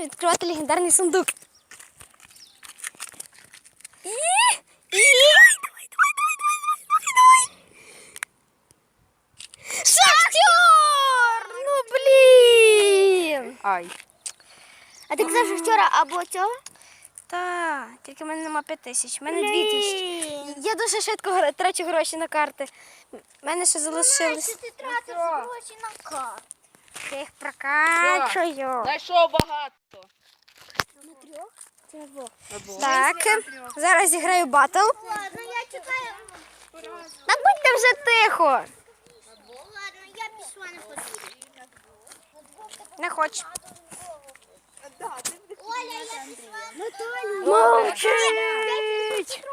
Відкривати легендарний сундук. І... І... Шахтер! Ну блін! Ай. А ти казав, що вчора або цього? Та, тільки в мене нема 5 тисяч, в мене 2 тисячі. Я дуже швидко трачу гроші на карти. У мене ще залишилось. ти тратив гроші на карту. Я їх прокачую. Знайшов багато. На трьох? Це на двох. Так, зараз зіграю батл. Ладно, я чекаю. Та будьте вже тихо. Ладно, я пішла на подвір'я. Не хочу. Оля, я пішла. Мовчить!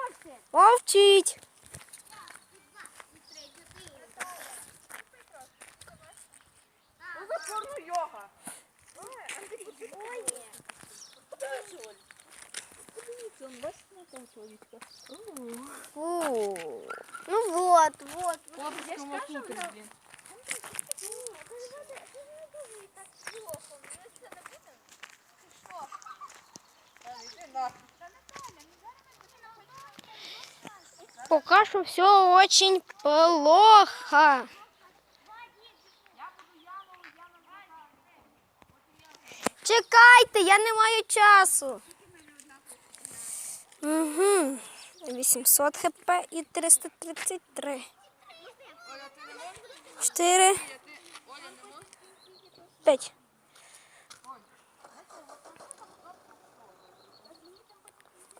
Мовчить! Фу. Ну вот, вот. Пока что все очень плохо. Чекайте, я не маю часу. Угу. 800 хп і 333. 4. 5.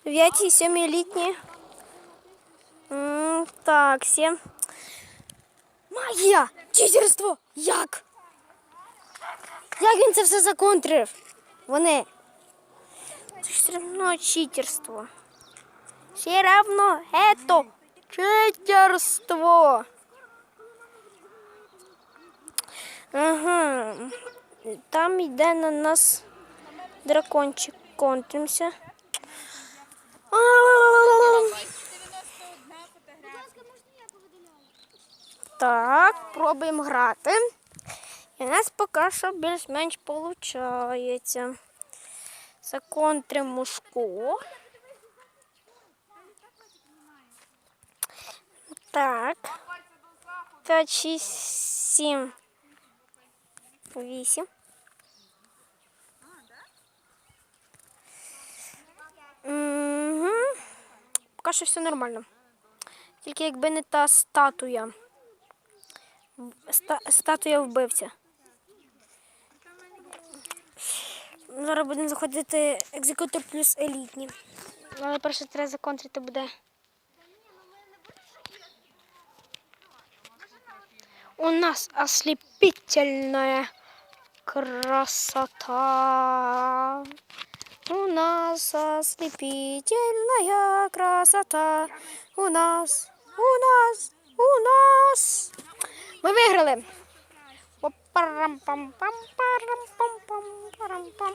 Дев'яті, сьомилітні. М, Так, сім. Магія! Читерство! Як? Як він це все законтрив? Вони. Це все одно читерство. Все равно это читерство. Ага. Там йде на нас дракончик. Контримся. Так, пробуємо грати. І у нас поки що більш-менш виходить. Законтримо шку. Так. 5, 6, 7, 8. Угу. Поки що все нормально. Тільки якби не та статуя. Ста- статуя вбивця. Зараз будемо заходити екзекутор плюс елітні. Але перше треба законтрити буде. У нас ослепительная красота. У нас ослепительная красота. У нас, у нас, у нас. Ми виграли. Па-парам-пам-пам-парам-пам-пам-парам-пам.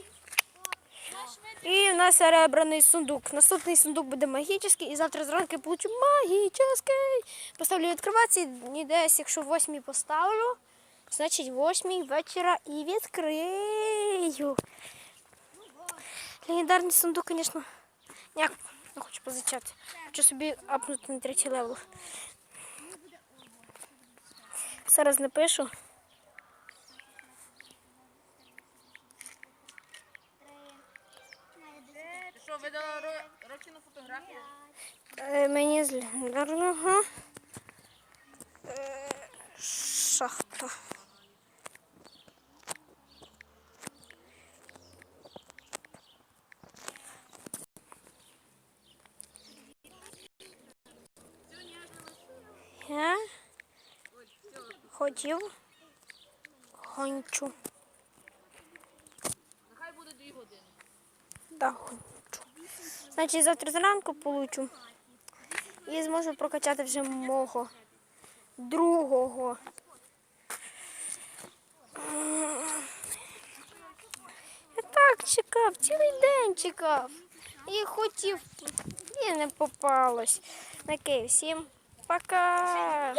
І в нас серебряний сундук. Наступний сундук буде магічний, і завтра зранку я получу магічний. Поставлю відкриватися, і десь, якщо восьмій поставлю, значить восьмій вечора і відкрию. Легендарний сундук, звісно. Ніяк не хочу позичати. Хочу собі апнути на третій левел. Зараз напишу. Видала Ро- Рокіну фотографію? Е, Мені з легендарного. Е, Шахта. Я хотів гончу. Нехай буде дві години. Да, гончу. Значить, завтра зранку получу. І зможу прокачати вже мого другого. Я так чекав, цілий день чекав. І хотів, і не попалось. Окей, всім пока.